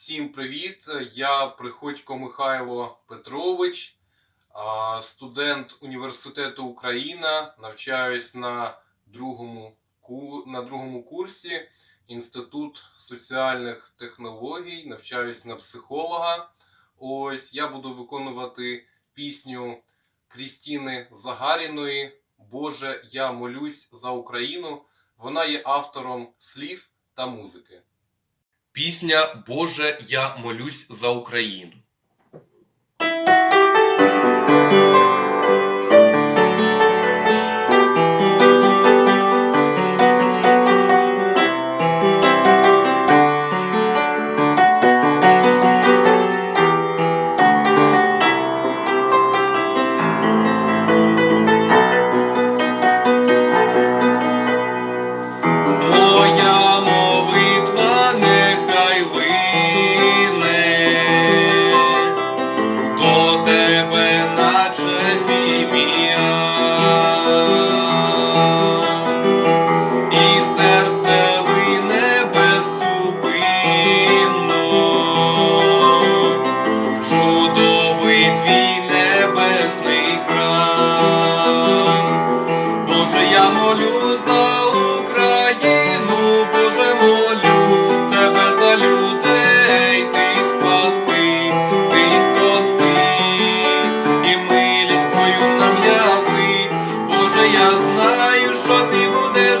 Всім привіт! Я Приходько Михайло Петрович, студент університету Україна. Навчаюсь на другому, на другому курсі Інститут соціальних технологій. Навчаюсь на психолога. Ось я буду виконувати пісню Крістіни Загаріної Боже, я молюсь за Україну. Вона є автором слів та музики. Пісня Боже, я молюсь за Україну. За Україну, Боже, молю тебе за людей, ти спаси, ти їх і милість свою нам яви. Боже, я знаю, що ти будеш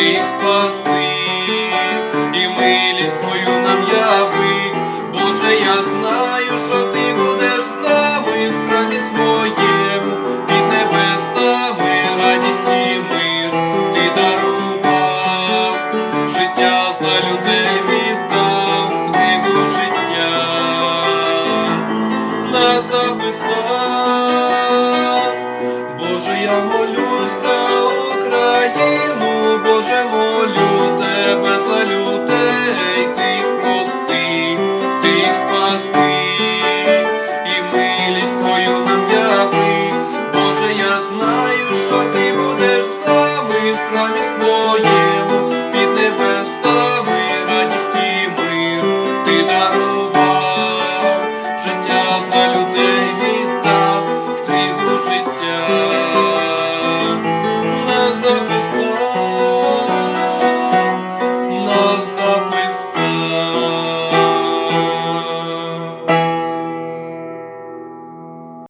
ти їх спаси, і милість свою нам яви. Боже, я знаю, що ти будеш з нами в храмі своєму, під небесами радість і мир ти дарував, життя за людей віддав в книгу життя нас записав. Боже, я молюсь знаю, що ти.